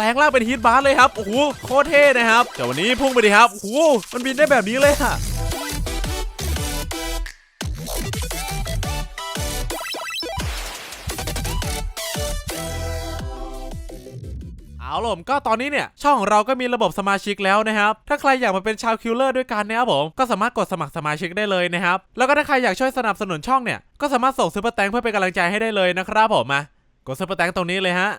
แปลงร่างเป็นฮีทบาร์เลยครับ โอ้โห โคตรเท่นะครับเดี๋ยววันนี้พุ่งไปดิครับ โอ้โห มันบินได้แบบนี้เลยอะเอาล่ะผมก็ตอนนี้เนี่ย ช่องของเราก็มีระบบสมาชิกแล้วนะครับ ถ้าใครอยากมาเป็นชาวคิลเลอร์ด้วยกันนะครับผม ก็สามารถกดสมัครสมาชิกได้เลยนะครับ แล้วก็ถ้าใครอยากช่วยสนับสนุนช่องเนี่ย ก็สามารถส่งซูเปอร์แตงเพื่อเป็นกำลังใจให้ได้เลยนะครับผมมากดซูเปอร์แตงตรงนี้เลยฮะ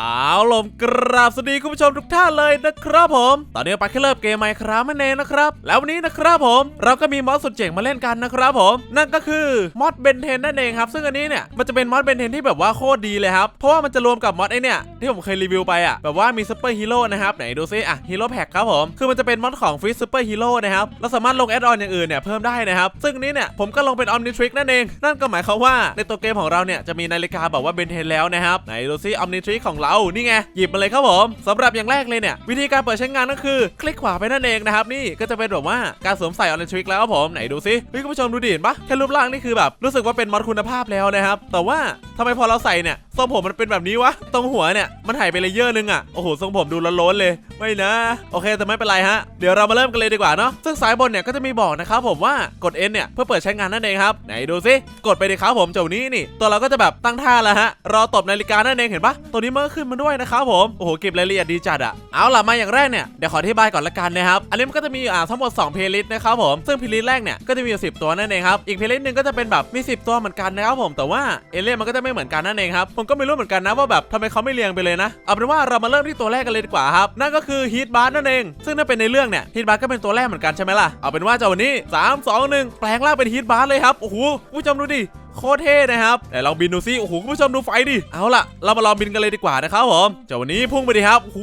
เอาลมกราบสวัสดีคุณผู้ชมทุกท่านเลยนะครับผม ตอนนี้ไปแค่เริ่มเกมไมค์ครับนั่เองนะครับ แล้ววันนี้นะครับผม เราก็มีมอดสุดเจ๋งมาเล่นกันนะครับผม นั่นก็คือมอดเบนเทนนั่นเองครับ ซึ่งอันนี้เนี่ยมันจะเป็นมอดเบนเทนที่แบบว่าโคตรดีเลยครับ เพราะว่ามันจะรวมกับมอดไอเนี่ยที่ผมเคยรีวิวไปอะ แบบว่ามีซูเปอร์ฮีโร่นะครับไหนดูซิอะฮีโร่แพ็คครับผม คือมันจะเป็นมอดของฟิสซูเปอร์ฮีโร่นะครับ เราสามารถลงแอดออนอย่างอื่นเนี่ยเพิ่มได้นะครับ ซึ่งนี้เนี่ยผมก็ลงเป็นออมนิทริกนั่นเอง นั่นก็หมายความว่าในตัวเกมของเราเนี่ยจะมีนาฬิกาแบบว่าเบนเทนแล้วนะครับไหนดูซิออมนิทริกของเรานี่ไงหยิบมาเลยครับผมสำหรับอย่างแรกเลยเนี่ยวิธีการเปิดใช้งานก็คือ คลิกขวาไปนั่นเองนะครับนี่ก็จะเป็นแบบว่าการสวมใส่ออนไลน์ทริกแล้วครับผมไหนดูซิเฮ้ยคุณผู้ชมดูดิเห็นปะแค่รูปร่างนี่คือแบบรู้สึกว่าเป็นมอดคุณภาพแล้วนะครับแต่ว่าทำไมพอเราใส่เนี่ยทรงผมมันเป็นแบบนี้วะตรงหัวเนี่ยมันหายไปเลเยอร์นึงอะโอ้โหทรงผมดูล้นๆเลยไม่นะ โอเคแต่ไม่เป็นไรฮะเดี๋ยวเรามาเริ่มกันเลยดีกว่าเนาะซึ่งสายบนเนี่ยก็จะมีบอกนะครับผมว่ากด N เนี่ยเพื่อเปิดใช้งานนั่นเองครับไหนดูซิกดไปเลยครับผมจ้านี้นี่ ตัวเราก็จะแบบตั้งท่าแล้วฮะรอตบนาฬิกานั่นเองเห็นปะตัวนี้มันก็ขึ้นมาด้วยนะครับผม โอ้โห เก็บรายละเอียดดีจัดอะเอาล่ะมาอย่างแรกเนี่ย เดี๋ยวขออธิบายก่อนละกันนะครับ อันนี้มันก็จะมีอ่าทั้งหมด2เพลย์ลิสต์นะครับผม ซึ่งเพลย์ลิสต์แรกเนี่ยก็จะมีอยู่10 ตัวนั่นเองครับ อีกเพลย์ลิสต์หนึ่งก็จะเป็นแบบมี 10 ตัวเหมือนกันนะครับผม แต่ว่าเอเลี่ยนมันก็จะไม่เหมือนกันนั่นเองครับ ผมก็ไม่รู้เหมือนกันนะว่าแบบทำไมเขาไม่เรียงไปเลยนะ เอาเป็นว่าเรามาเริ่มที่ตัวแรกกันเลยดีกว่าครับ นั่นก็คือฮีทบาร์นั่นเอง ซึ่งถ้าเป็นในเรื่องเนี่ยฮีทบาร์ก็เป็นตัวแรกเหมือนกันใช่ไหมล่ะ เอาเป็นว่าจ้าวันนี้ 3 2 1 แปลงร่างเป็นฮีทบาร์เลยครับ โอ้โหผู้ชมดูดิ โคตรเท่นะครับแต่ลองบินดูซิโอ้โหคุณผู้ชมดูไฟดิเอาล่ะ เรามาลองบินกันเลยดีกว่านะครับผมเจ้าวันนี้พุ่งไปดิครับโอ้โห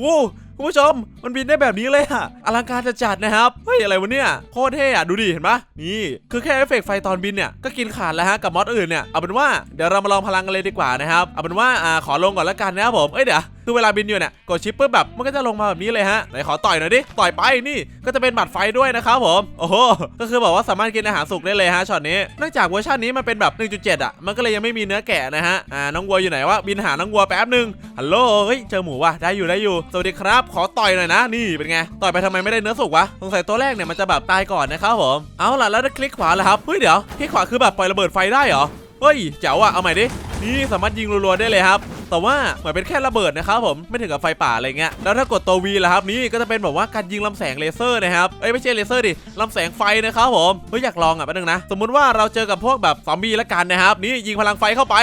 คุณผู้ชมมันบินได้แบบนี้เลยอะอลังการจะจัดนะครับ เฮ้ย อะไรวะเนี่ย โคตรเท่อะดูดิเห็นปะนี่ คือแค่เอฟเฟกต์ไฟตอนบินเนี่ย ก็กินขาดแล้วฮะ กับมอสอื่นเนี่ย เอาเป็นว่าเดี๋ยวเรามาลองพลังกันเลยดีกว่านะครับ เอาเป็นว่าอ่าขอลงก่อนละกันนะครับผม เอ้ยเดี๋ยว คือเวลาบินอยู่เนี่ยกดชิปปุ๊บแบบมันก็จะลงมาแบบนี้เลยฮะไหนขอต่อยหน่อยดิต่อยไปนี่ก็จะเป็นบัตรไฟด้วยนะครับผมโอ้โหก็คือบอกว่าสามารถกินอาหารสุกได้เลยฮะช็อตนี้เนื่องจากเวอร์ชันนี้มันเป็นแบบ 1.7 อะ มันก็เลยยังไม่มีเนื้อแกะนะฮะอ่าน้องวัวอยู่ไหนวะบินหาน้องวัวแป๊บหนึงฮัลโหลเฮ้ยเจอหมูว่ะได้อยู่ได้อยู่ สวัสดีครับ ขอต่อยหน่อยนะนี่เป็นไงต่อยไปทำไมไม่ได้เนื้อสุกวะสงสัยตัวแรกเนี่ยมันจะแบบตายก่อนนะครับผมเอาล่ะแล้วถ้าคลิกขวาแล้วครับเฮ้ยเดี๋ยวคลิกขวาคือแบบปล่อยระเบิดไฟได้เหรอเฮ้ยเจ๋วอะเอาใหม่ดินี่สามารถยิงรัวๆได้เลยครับ แต่ว่าเหมือนเป็นแค่ระเบิดนะครับผมไม่ถึงกับไฟป่าอะไรเงี้ยแล้วถ้ากดตัว V ล่ะครับนี่ก็จะเป็นแบบว่าการยิงลำแสงเลเซอร์นะครับเอ้ยไม่ใช่เลเซอร์ดิลำแสงไฟนะครับผมเฮ้ยอยากลองอะแป๊บนึงนะ สมมุติว่าเราเจอกับพวกแบบซอมบี้ละกันนะครับนี่ยิงพลังไฟเข้าไป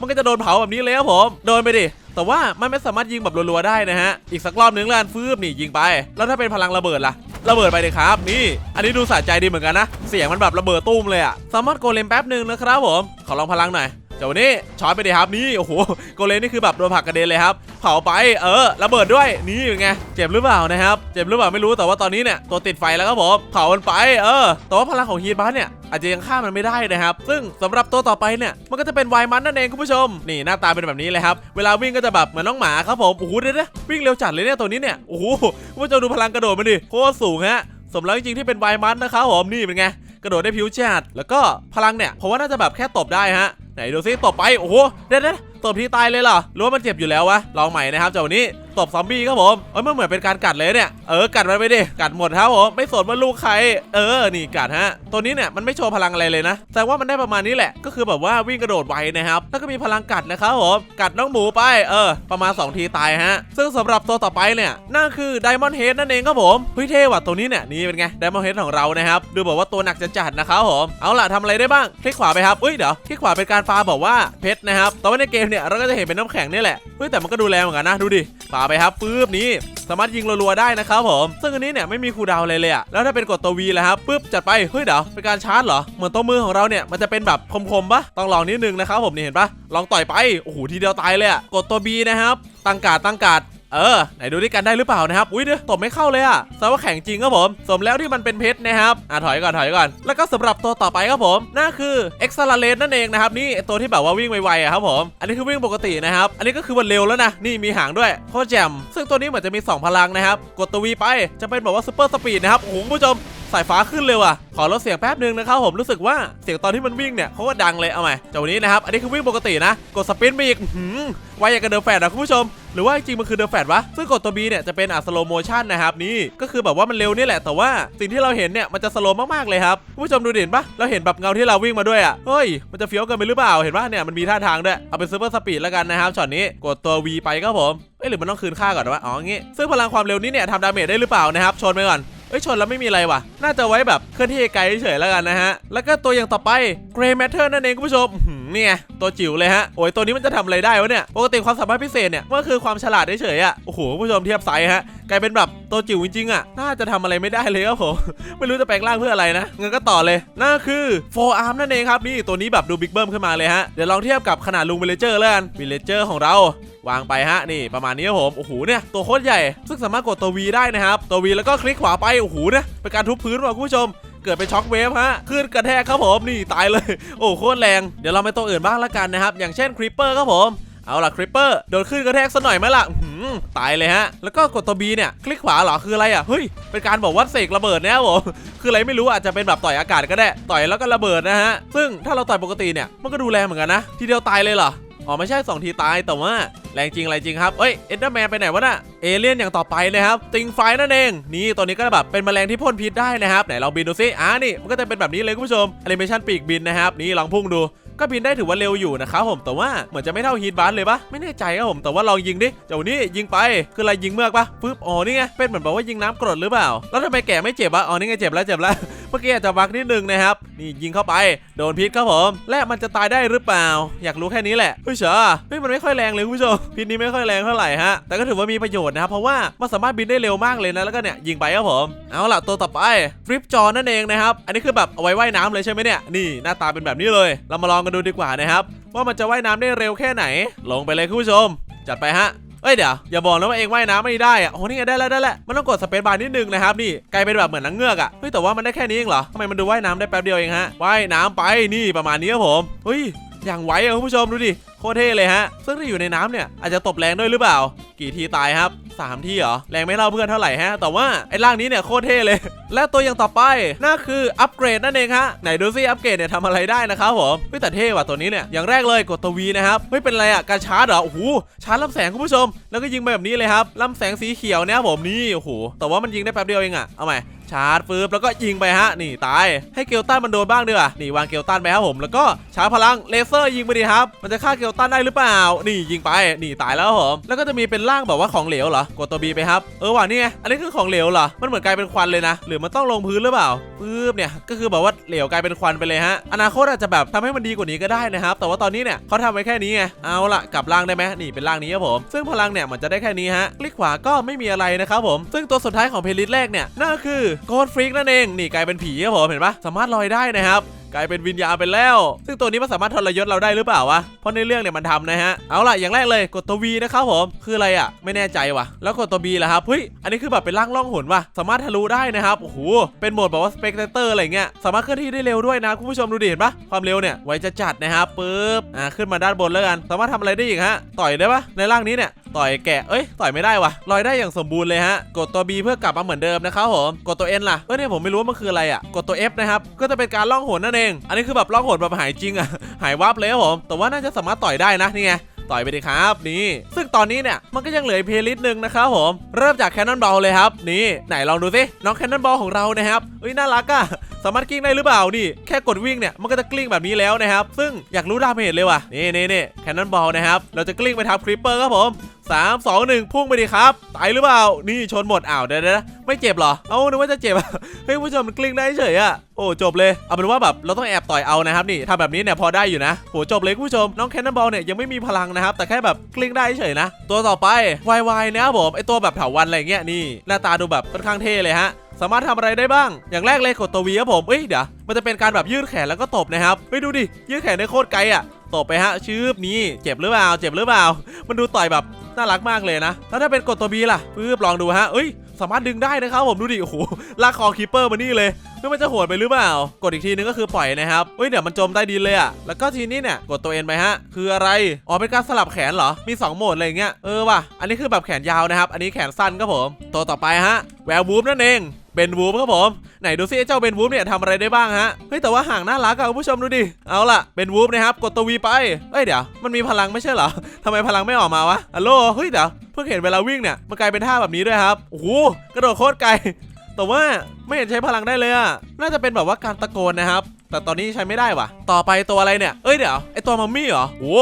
มันก็จะโดนเผาแบบนี้เลยครับผมโดนไปดิแต่ว่ามันไม่สามารถยิงแบบรัวๆได้นะฮะ อีกสักรอบนึงแล้วกันฟืบนี่ยิงไป แล้วถ้าเป็นพลังระเบิดล่ะ ระเบิดไปเลยครับ นี่ อันนี้ดูสะใจดีเหมือนกันนะ เสียงมันแบบระเบิดตุ้มเลยอะสามารถโกเลมแป๊บหนึ่งนะครับผม ขอลองพลังหน่อย เจ้านี่ช็อตไปดิครับนี่โอ้โหโกเลมนี่คือแบบโดนผักกระเด็นเลยครับเผาไปเออระเบิดด้วยนี่เป็นไงเจ็บหรือเปล่านะครับเจ็บหรือเปล่าไม่รู้แต่ว่าตอนนี้เนี่ยตัวติดไฟแล้วครับผมเผามันไปเออแต่ว่าพลังของฮีทบัสเนี่ยอาจจะยังฆ่ามันไม่ได้นะครับ ซึ่งสำหรับตัวต่อไปเนี่ย มันก็จะเป็นไวมันนั่นเองคุณผู้ชม นี่หน้าตาเป็นแบบนี้เลยครับ เวลาวิ่งก็จะแบบเหมือนน้องหมาครับผม โอ้โหเดี๋ยวนะวิ่งเร็วจัดเลยเนี่ยตัวนี้เนี่ย โอ้โหคุณผู้ชมดูพลังกระโดดมันดิ โคตรสูงฮะ สมแล้วจริงๆที่เป็นไวมันนะครับผม นี่เป็นไง กระโดดได้ผิวจัด แล้วก็พลังเนี่ยผมว่าน่าจะแบบแค่ตบได้ฮะ ไหนดูซิตบไปโอ้โหเด็ดเด็ดตบทีตายเลยเหรอหรือว่ามันเจ็บอยู่แล้ววะลองใหม่นะครับเจ้าวันนี้ ตบซอมบี้ครับผมเอ้ยมันเหมือนเป็นการกัดเลยเนี่ยเออกัดมันไปดิกัดหมดครับผมไม่สนว่าลูกใคร เออนี่กัดฮะ ตัวนี้เนี่ยมันไม่โชว์พลังอะไรเลยนะแต่ว่ามันได้ประมาณนี้แหละ ก็คือแบบว่าวิ่งกระโดดไวนะครับแล้วก็มีพลังกัดนะครับผมกัดน้องหมูไปเออ ประมาณ 2 ทีตายฮะ ซึ่งสำหรับตัวต่อไปเนี่ยนั่นคือไดมอนด์เฮดนั่นเองครับผมเฮ้ยเท่ว่ะตัวนี้เนี่ยนี่เป็นไงไดมอนด์เฮดของเรานะครับดูแบบว่าตัวหนักจะจัดนะครับผมเอาล่ะทำอะไรได้บ้างคลิกขวาไปครับอุ้ยเดี๋ยวคลิกขวาเป็นการฟาบอกว่าเพชรนะครับแต่ว่าในเกมเนี่ยเราก็จะเห็นเป็นน้ำแข็งนี่แหละเฮ้ยแต่มันก็ดูแลเหมือนกันนะดูดิฟาไปครับปึ๊บนี้สามารถยิงรัวๆได้นะครับผม ซึ่งอันนี้เนี่ยไม่มีคูดาวเลยเลยอะแล้วถ้าเป็นกดตัววีแล้วครับปึ๊บจัดไป เฮ้ยเดี๋ยวเป็นการชาร์จเหรอ เหมือนตัวมือของเราเนี่ยมันจะเป็นแบบคมๆปะต้องลองนิดนึงนะครับผมนี่เห็นปะลองต่อยไป โอ้โหทีเดียวตายเลยอะกดตัวบีนะครับ ตั้งกาดตั้งกาด เออไหนดูด้วยกันได้หรือเปล่านะครับอุ้ยเดี๋ยตบไม่เข้าเลยอะแสดงว่าแข็งจริงครับผม สมแล้วที่มันเป็นเพชรนะครับอะถอยก่อนถอยก่อน แล้วก็สำหรับตัวต่อไปครับผมนั่นคือเอ็กซ์ลาเลนั่นเองนะครับนี่ตัวที่แบบว่าวิ่งไวๆอะครับผม อันนี้คือวิ่งปกตินะครับ อันนี้ก็คือวันเร็วแล้วนะนี่มีหางด้วยโคตรแจ่มซึ่งตัวนี้เหมือนจะมี 2 พลังนะครับกดตัววีไปจะเป็นแบบว่าซูเปอร์สปีดนะครับโอ้โหผู้ชม สายฟ้าขึ้นเลยว่ะ ขอลดเสียงแป๊บนึงนะครับผมรู้สึกว่าเสียงตอนที่มันวิ่งเนี่ยเขาก็ดังเลยเอาใหม่จากวันนี้นะครับ อันนี้คือวิ่งปกตินะ กดสปินไปอีกหือไวอย่างกับเดอะแฟดนะคุณผู้ชม หรือว่าจริงมันคือเดอะแฟดวะ ซึ่งกดตัว B เนี่ยจะเป็นอัสโลโมชันนะครับนี่ก็คือแบบว่ามันเร็วนี่แหละแต่ว่าสิ่งที่เราเห็นเนี่ยมันจะสโลมากๆเลยครับคุณผู้ชมดูเห็นปะเราเห็นแบบเงาที่เราวิ่งมาด้วยอะเฮ้ยมันจะเฟี้ยวเกันไปหรือเปล่าเห็นปะเนี่ยมันมีท่าทางด้วยเอาเป็นซูเปอร์สปีดแล้วกันนะครับช็อตนี้กดตัว V ไปครับผมเอ้ยหรือมันต้องคืนค่าก่อนวะอ๋องี้ซึ่งพลังความเร็วนี้เนี่ยทำดาเมจได้หรือเปล่านะครับชนไปก่อน เอ้ยชนแล้วไม่มีอะไรว่ะ น่าจะไว้แบบเคลื่อนที่ไกลเฉยแล้วกันนะฮะ แล้วก็ตัวอย่างต่อไปเกรย์แมทเทอร์นั่นเองคุณผู้ชม อื้อหือนี่ไงตัวจิ๋วเลยฮะโอ้ยตัวนี้มันจะทำอะไรได้วะเนี่ยปกติความสามารถพิเศษเนี่ยมันก็คือความฉลาดเฉยๆอะโอ้โหผู้ชมเทียบไซส์ฮะกลายเป็นแบบตัวจิ๋วจริงๆอะน่าจะทำอะไรไม่ได้เลยครับผมไม่รู้จะแปลงร่างเพื่ออะไรนะงั้นก็ต่อเลยนั่นคือ Four Arm นั่นเองครับนี่ตัวนี้แบบดูบิ๊กเบิ้มขึ้นมาเลยฮะเดี๋ยวลองเทียบกับขนาดลุงวิลเลเจอร์แล้วกันวิลเลเจอร์ของเราวางไปฮะนี่ประมาณนี้ครับผมโอ้โหเนี่ยตัวโคตรใหญ่ ซึ่งสามารถกดตัว V ได้นะครับตัว V แล้วก็คลิกขวาไปโอ้โหเนี่ยเป็นการทุบพื้นว่ะคุณผู้ชม เกิดเป็นช็อคเวฟฮะขึ้นกระแทกครับผมนี่ตายเลย โอ้โคตรแรงเดี๋ยวเราไปตัวอื่นบ้างละกันนะครับ อย่างเช่นคริปเปอร์ครับผมเอาล่ะคริปเปอร์โดนขึ้นกระแทกสักหน่อยไหมล่ะตายเลยฮะ แล้วก็กดตัว B เนี่ย คลิกขวาเหรอคืออะไรอะเฮ้ยเป็นการบอกว่าเสกระเบิดนะผมคืออะไรไม่รู้อาจจะเป็นแบบต่อยอากาศก็ได้ ต่อยแล้วก็ระเบิดนะฮะ ซึ่งถ้าเราต่อยปกติเนี่ยมันก็ดูแรงเหมือนกันนะ ทีเดียวตายเลยเหรอ อ๋อไม่ใช่2ทีตายแต่ว่าแรงจริงอะไรจริงครับเอ้ยเอ็นเดอร์แมนไปไหนวะน่ะเอเลี่ยนอย่างต่อไปนะครับติงไฟนั่นเอง นี่ตัวนี้ก็แบบเป็นแมลงที่พ่นพิษได้นะครับไหนลองบินดูซิอ่านี่มันก็จะเป็นแบบนี้เลยคุณผู้ชมแอนิเมชันปีกบินนะครับนี่ลองพุ่งดูก็บินได้ถือว่าเร็วอยู่นะครับผมแต่ว่าเหมือนจะไม่เท่าฮีทบัสเลยปะไม่แน่ใจครับผมแต่ว่าลองยิงดิเจ้านี่ยิงไปคืออะไรยิงเมือกปะปึ๊บอ๋อนี่ไงเป็นเหมือนแบบว่ายิงน้ำกรดหรือเปล่า แล้วทำไมแกไม่เจ็บวะอ๋อนี่ไงเจ็บแล้วเจ็บแล้ว เมื่อกี้อาจจะบักนิดนึงนะครับ นี่ยิงเข้าไป โดนพิษครับผม และมันจะตายได้หรือเปล่า อยากรู้แค่นี้แหละเฮ้ยเชอเฮ้ยมันไม่ค่อยแรงเลยคุณผู้ชมพิษนี้ไม่ค่อยแรงเท่าไหร่ฮะแต่ก็ถือว่ามีประโยชน์นะครับเพราะว่ามันสามารถบินได้เร็วมากเลยนะแล้วก็เนี่ยยิงไปครับผมเอาล่ะตัวต่อไปฟลิปจอนั่นเองนะครับอันนี้คือแบบเอาไว้ว่ายน้ำเลยใช่ไหมเนี่ยนี่หน้าตาเป็นแบบนี้เลย เรามาลองกันดูดีกว่านะครับว่ามันจะว่ายน้ำได้เร็วแค่ไหน ลงไปเลยคุณผู้ชม จัดไปฮะ เอ้ยเดี๋ยวอย่าบอกนะว่าเองว่ายน้ำไม่ได้อะโอ้นี่ไงได้แล้วได้แล้วมันต้องกดสเปซบาร์นิดนึงนะครับนี่กลายเป็นแบบเหมือนนังเงือกอะเฮ้ยแต่ว่ามันได้แค่นี้เองเหรอทำไมมันดูว่ายน้ำได้แป๊บเดียวเองฮะว่ายน้ำไปนี่ประมาณนี้ครับผมเฮ้ยอย่างไวอะคุณผู้ชมดูดิโคตรเท่เลยฮะซึ่งที่อยู่ในน้ำเนี่ยอาจจะตบแรงด้วยหรือเปล่า กี่ทีตายครับ สามทีเหรอ แรงไม่เท่าเพื่อนเท่าไหร่ฮะ แต่ว่าไอ้ร่างนี้เนี่ยโคตรเท่เลย และตัวอย่างต่อไปนั่นคืออัปเกรดนั่นเองฮะ ไหนดูซิอัปเกรดเนี่ยทำอะไรได้นะครับผมเฮ้ยแต่เท่ว่ะตัวนี้เนี่ย อย่างแรกเลยกดตัว V นะครับเฮ้ยเป็นไรอะการชาร์จเหรอ โอ้โห ชาร์จลำแสงคุณผู้ชม แล้วก็ยิงไปแบบนี้เลยครับลำแสงสีเขียวเนี่ยผมนี่ โอ้โห แต่ว่ามันยิงได้แป๊บเดียวเองอะเอาใหม่ชาร์จฟืบแล้วก็ยิงไปฮะ นี่ตาย ให้เกลตันมันโดนบ้างดีกว่านี่วางเกลตันไปครับผม แล้วก็ชาร์จพลังเลเซอร์ยิงไปดีครับ มันจะฆ่าเกลตันได้หรือเปล่า นี่ยิงไป นี่ตายแล้วผม แล้วก็จะมีเป็นร่างแบบว่าของเหลวเหรอกดตัว B ไปครับ เออว่ะนี่ไงอันนี้คือของเหลวเหรอ มันเหมือนกลายเป็นควันเลยนะ หรือมันต้องลงพื้นหรือเปล่าปึ๊บเนี่ย ก็คือแบบว่าเหลวกลายเป็นควันไปเลยฮะ อนาคตอาจจะแบบทำให้มันดีกว่านี้ก็ได้นะครับ แต่ว่าตอนนี้เนี่ยเขาทำไว้แค่นี้ไง เอาละกลับร่างได้ไหมนี่เป็นร่างนี้ครับผม ซึ่งพลังเนี่ยมันจะได้แค่นี้ฮะ คลิกขวาก็ไม่มีอะไรนะครับผม ซึ่งตัวสุดท้ายของเพลงลิสต์แรกเนี่ยนั่นก็คือโกดฟรีกนั่นเอง นี่กลายเป็นผีครับผมเห็นปะสามารถลอยได้นะครับ กลายเป็นวิญญาณไปแล้ว ซึ่งตัวนี้มันสามารถทรยศเราได้หรือเปล่าวะ เพราะในเรื่องเนี่ยมันทำนะฮะ เอาล่ะ อย่างแรกเลยกดตัว V นะครับผม คืออะไรอะ ไม่แน่ใจว่ะ แล้วกดตัว B ล่ะครับ เฮ้ย อันนี้คือแบบเป็นร่างล่องหนว่ะ สามารถทะลุได้นะครับ โอ้โห เป็นโหมดแบบว่า spectator อะไรเงี้ย สามารถเคลื่อนที่ได้เร็วด้วยนะคุณผู้ชมดูดิเห็นปะความเร็วเนี่ยไวจะจัดนะครับปึ๊บ อ่า ขึ้นมาด้านบนแล้วกัน สามารถทำอะไรได้อีกฮะ ต่อยได้ปะในร่างนี้เนี่ยต่อยแกะ เอ้ย ต่อยไม่ได้วะลอยได้อย่างสมบูรณ์เลยฮะ กดตัว B เพื่อกลับมาเหมือนเดิมนะครับผม กดตัว N ล่ะ เอ้ยเนี่ยผมไม่รู้ว่ามันคืออะไรอะ กดตัว F นะครับ ก็จะเป็นการล่องหนนั่นเองอันนี้คือแบบล่องหนแบบหายจริงอะหายวับเลยครับผม แต่ว่าน่าจะสามารถต่อยได้นะนี่ไงต่อยไปดิครับนี่ ซึ่งตอนนี้เนี่ยมันก็ยังเหลือเพลย์ลิสต์หนึ่งนะครับผม เริ่มจากแคนนอนบอลเลยครับ นี่ ไหนลองดูสิน้องแคนนอนบอลของเรานะครับเอ้ยน่ารักอะสามารถกลิ้งได้หรือเปล่านี่ แค่กดวิ่งเนี่ยมันก็จะกลิ้งแบบนี้แล้วนะครับ ซึ่งอยากรู้ดาเมจเลยว่ะนี่นี่นี่แคนนอนบอลนะครับเราจะกลิ้งไปทับคริปเปอร์ครับผม 3 2 1 พุ่งไปดิครับ ตายหรือเปล่า นี่ชนหมดอ้าวเดี๋ยวเดี๋ยวไม่เจ็บหรอ เอ้านึกว่าจะเจ็บอะเฮ้ยผู้ชมมันกลิ้งได้เฉยอะโอ้จบเลย เอาเป็นว่าแบบเราต้องแอบต่อยเอานะครับนี่ทำแบบนี้เนี่ยพอได้อยู่นะโหจบเลยผู้ชมน้องแคนนอนบอลเนี่ยยังไม่มีพลังนะครับแต่แค่แบบกลิ้งได้เฉยนะ ตัวต่อไปวายวายนะครับผมไอตัวแบบเถาวันอะไรเงี้ยนี่หน้าตาดูแบบค่อนข้างเท่เลยฮะสามารถทำอะไรได้บ้าง อย่างแรกเลยกดตัววีครับผม เอ้ยเดี๋ยว มันจะเป็นการแบบยืดแขนแล้วก็ตบนะครับ เฮ้ยดูดิ ยืดแขนได้โคตรไกลอะ ตบไปฮะชืบนี่ เจ็บหรือเปล่า เจ็บหรือเปล่า มันดูต่อยแบบ น่ารักมากเลยนะ แล้วถ้าเป็นกดตัวบีล่ะปึ๊บลองดูฮะเอ้ย สามารถดึงได้นะครับผมดูดิโอ้โหลากคอคีเปอร์มานี่เลยเฮ้ยมันจะโหดไปหรือเปล่า กดอีกทีนึงก็คือปล่อยนะครับเฮ้ยเดี๋ยวมันจมใต้ดินเลยอะแล้วก็ทีนี้เนี่ยกดตัวเอ็นไปฮะ คืออะไร อ๋อเป็นการสลับแขนเหรอ มี 2 โหมดอะไรเงี้ย เออว่ะ อันนี้คือแบบแขนยาวนะครับ อันนี้แขนสั้นครับผม ตัวต่อไปฮะ แวร์วูฟนั่นเอง เบนวูฟครับผม ไหนดูซิไอ้เจ้าเบนวูฟเนี่ยทำอะไรได้บ้างฮะ เฮ้ยแต่ว่าห่างน่ารักอะคุณผู้ชมดูดิ เอาล่ะเบนวูฟนะครับกดตัววีไปเอ้ยเดี๋ยวมันมีพลังไม่ใช่เหรอทำไมพลังไม่ออกมาวะฮัลโหลเฮ้ยเดี๋ยวเพิ่งเห็นเวลาวิ่งเนี่ยมันกลายเป็นท่าแบบนี้ด้วยครับโอ้โหกระโดดโคตรไกลแต่ว่าไม่เห็นใช้พลังได้เลยอะน่าจะเป็นแบบว่าการตะโกนนะครับแต่ตอนนี้ใช้ไม่ได้ว่ะ ต่อไปตัวอะไรเนี่ย เอ้ยเดี๋ยวไอตัวมัมมี่เหรอโอ้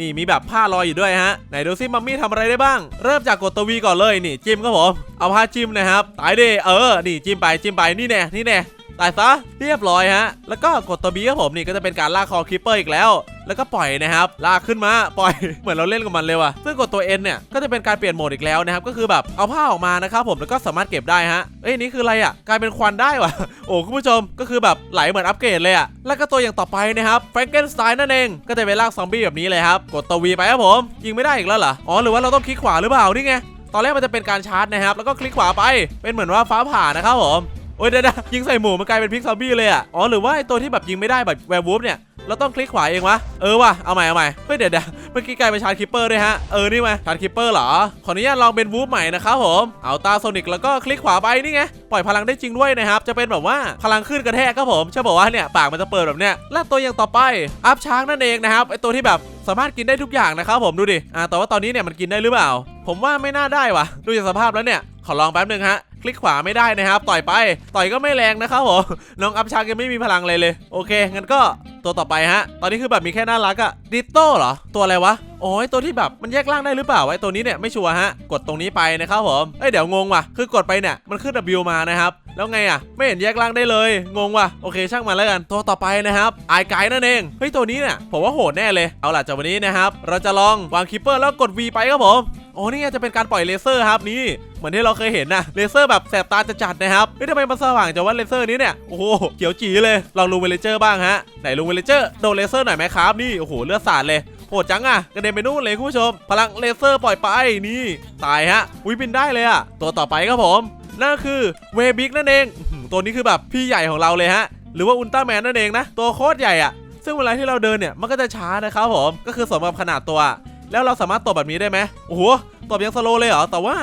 นี่มีแบบผ้าลอยอยู่ด้วยฮะไหนดูซิมัมมี่ทำอะไรได้บ้าง เริ่มจากกดตัววีก่อนเลยนี่จิ้มครับผมเอาผ้าจิ้มนะครับตายดิเออนี่จิ้มไปจิ้มไปนี่แน่นี่แน่ ตายซะเรียบร้อยฮะ แล้วก็กดตัวบีครับผมนี่ก็จะเป็นการลากคอคิปเปอร์อีกแล้ว แล้วก็ปล่อยนะครับลากขึ้นมาปล่อยเหมือนเราเล่นกับมันเลยว่ะซึ่งกดตัว N เนี่ยก็จะเป็นการเปลี่ยนโหมดอีกแล้วนะครับก็คือแบบเอาผ้าออกมานะครับผมแล้วก็สามารถเก็บได้ฮะเอ้ยนี่คืออะไรอะกลายเป็นควันได้ว่ะโอ้คุณผู้ชมก็คือแบบไหลเหมือนอัปเกรดเลยอะแล้วก็ตัวอย่างต่อไปนะครับแฟรงเกนสไตน์นั่นเองก็จะเป็นลากซอมบี้แบบนี้เลยครับกดตัว V ไปครับผมยิงไม่ได้อีกแล้วเหรออ๋อหรือว่าเราต้องคลิกขวาหรือเปล่านี่ไงตอนแรกมันจะเป็นการชาร์จนะครับ แล้วก็คลิกขวาไป เป็นเหมือนว่าฟ้าผ่านะครับผม โอ้ยเดี๋ยวๆยิงใส่หมูมันกลายเป็นพิกซอมบี้เลยอะอ๋อหรือว่าไอตัวที่แบบยิงไม่ได้แบบแวร์วูฟเนี่ยเราต้องคลิกขวาเองวะ เออว่ะ เอาใหม่ เอาใหม่เฮ้ยเดี๋ยวเดี๋ยวเมื่อกี้กลายเป็นชาร์จคิปเปอร์ด้วยฮะ เออ นี่มาชาร์จคิปเปอร์เหรอ ขออนุญาตลองเป็นวูฟใหม่นะครับผม เอาตาโซนิกแล้วก็คลิกขวาไปนี่ไง ปล่อยพลังได้จริงด้วยนะครับ จะเป็นแบบว่าพลังขึ้นกระแทกครับผมใช่บอกว่าเนี่ยปากมันจะเปิดแบบเนี้ยและตัวอย่างต่อไป อัพช้างนั่นเองนะครับ ไอตัวที่แบบสามารถกินได้ทุกอย่างนะครับผมดูดิ อ่า แต่ว่าตอนนี้เนี่ยมันกินได้หรือเปล่า ผมว่าไม่น่าได้วะดูจากสภาพแล้วเนี่ย ขอลองแป๊บนึงฮะ คลิกขวาไม่ได้นะครับต่อยไป ต่อยก็ไม่แรงนะครับผมน้องอัพชายังไม่มีพลังเลยเลยโอเคงั้นก็ตัวต่อไปฮะ ตอนนี้คือแบบมีแค่น่ารักอะดิโต้เหรอ ตัวอะไรวะโอ้ยตัวที่แบบมันแยกร่างได้หรือเปล่าไอ้ตัวนี้เนี่ยไม่ชัวร์ฮะ กดตรงนี้ไปนะครับผมเอ้ยเดี๋ยวงงว่ะ คือกดไปเนี่ยมันขึ้น W มานะครับ แล้วไงอะไม่เห็นแยกร่างได้เลย งงว่ะ โอเคช่างมันแล้วกัน ตัวต่อไปนะครับไอไกด์นั่นเอง เฮ้ยตัวนี้เนี่ยผมว่าโหดแน่เลย เอาล่ะจากวันนี้นะครับ เราจะลองวางคิปเปอร์แล้วกด V ไปครับผม โอ้นี่จะเป็นการปล่อยเลเซอร์ครับนี่เหมือนที่เราเคยเห็นนะเลเซอร์แบบแสบตาจะจัดนะครับเฮ้ยทำไมมันสว่างจังว่าเลเซอร์นี้เนี่ยโอ้โหเขียวจีเลยลองลูเวเลเจอร์บ้างฮะไหนลูเวเลเจอร์โดนเลเซอร์หน่อยไหมครับนี่โอ้โหเลือดสาดเลยโหดจังอะกระเด็นไปนู่นเลยคุณผู้ชม พลังเลเซอร์ปล่อยไปนี่ ตายฮะวิบินได้เลยอะตัวต่อไปครับผมนั่นคือเวบิกนั่นเองตัวนี้คือแบบพี่ใหญ่ของเราเลยฮะหรือว่าอุลตร้าแมนนั่นเองนะตัวโคตรใหญ่อะซึ่งเวลาที่เราเดินเนี่ยมันก็จะช้านะครับผมก็คือสมกับขนาดตัว แล้วเราสามารถตบแบบนี้ได้ไหมโอ้โหตบยังสโลเลยเหรอแต่ว่า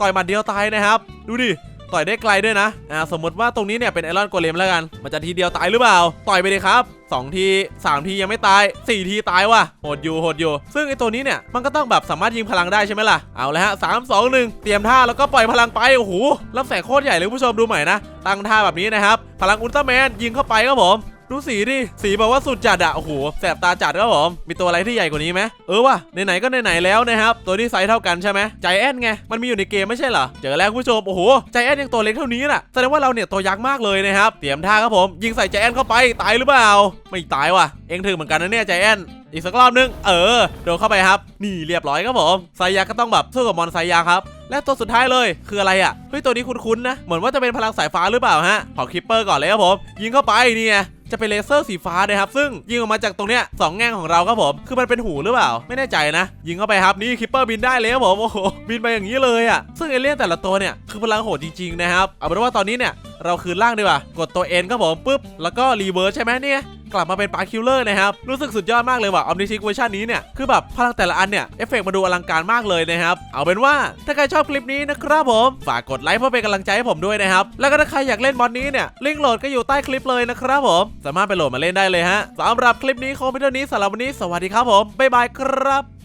ต่อยหมัดเดียวตายนะครับ ดูดิต่อยได้ไกลด้วยนะ อ่า สมมติว่าตรงนี้เนี่ยเป็นไอรอนโกเลมแล้วกัน มันจะทีเดียวตายหรือเปล่า ต่อยไปเลยครับ 2 ที 3 ทียังไม่ตาย 4 ทีตายว่ะ โหดอยู่ โหดอยู่ ซึ่งไอตัวนี้เนี่ย มันก็ต้องแบบสามารถยิงพลังได้ใช่ไหมล่ะ เอาละฮะสามสองหนึ่งเตรียมท่าแล้วก็ปล่อยพลังไป โอ้โหรับแสงโคตรใหญ่เลยผู้ชมดูใหม่นะ ตั้งท่าแบบนี้นะครับ พลังอุลตร้าแมนยิงเข้าไปครับผม ดูสีดิ สีแบบว่าสุดจัดอะโอ้โห แสบตาจัดครับผม มีตัวอะไรที่ใหญ่กว่านี้ไหมเออว่ะ ไหนๆก็ไหนๆแล้วนะครับ ตัวที่ไซส์เท่ากันใช่ไหมใจแอนไง มันมีอยู่ในเกมไม่ใช่เหรอ เจอแล้วคุณผู้ชม โอ้โห ใจแอนยังตัวเล็กเท่านี้น่ะ แสดงว่าเราเนี่ยตัวยักษ์มากเลยนะครับ เตรียมท่าครับผม ยิงใส่ใจแอนเข้าไป ตายหรือเปล่า ไม่ตายว่ะ เองถึงเหมือนกันนะเนี่ยใจแอนอีกสักรอบนึง เออ โดนเข้าไปครับ นี่เรียบร้อยครับผม ไซยักษ์ก็ต้องแบบสู้กับมอนไซยักษ์ครับ และตัวสุดท้ายเลยคืออะไรอะ เฮ้ยตัวนี้คุ้นๆนะ เหมือนว่าจะเป็นพลังสายฟ้าหรือเปล่าฮะขอคิปเปอร์ก่อนเลยครับผม ยิงเข้าไปนี่ไง จะเป็นเลเซอร์สีฟ้านะครับ ซึ่งยิงออกมาจากตรงเนี้ยสองแง่งของเราครับผม คือมันเป็นหูหรือเปล่า ไม่แน่ใจนะ ยิงเข้าไปครับ นี่คิปเปอร์บินได้เลยครับผม โอ้โห บินไปอย่างนี้เลยอะ ซึ่งเอเลี่ยนแต่ละตัวเนี่ย คือพลังโหดจริงๆนะครับ เอาเป็นว่าตอนนี้เนี่ย เราคืนร่างดีกว่า กดตัว N ครับผม ปุ๊บ แล้วก็รีเวิร์สใช่ไหมเนี่ย กลับมาเป็นปาคิลเลอร์นะครับ รู้สึกสุดยอดมากเลยว่ะออมนิชิกเวอร์ชันนี้เนี่ย คือแบบพลังแต่ละอันเนี่ย เอฟเฟกต์มาดูอลังการมากเลยนะครับ เอาเป็นว่าถ้าใครชอบคลิปนี้นะครับผม ฝากกดไลค์เพื่อเป็นกำลังใจให้ผมด้วยนะครับ แล้วก็ถ้าใครอยากเล่นมอดนี้เนี่ย ลิงก์โหลดก็อยู่ใต้คลิปเลยนะครับผม สามารถไปโหลดมาเล่นได้เลยฮะสำหรับคลิปนี้คงเป็นเท่านี้สำหรับวันนี้สวัสดีครับผมบ๊ายบายครับ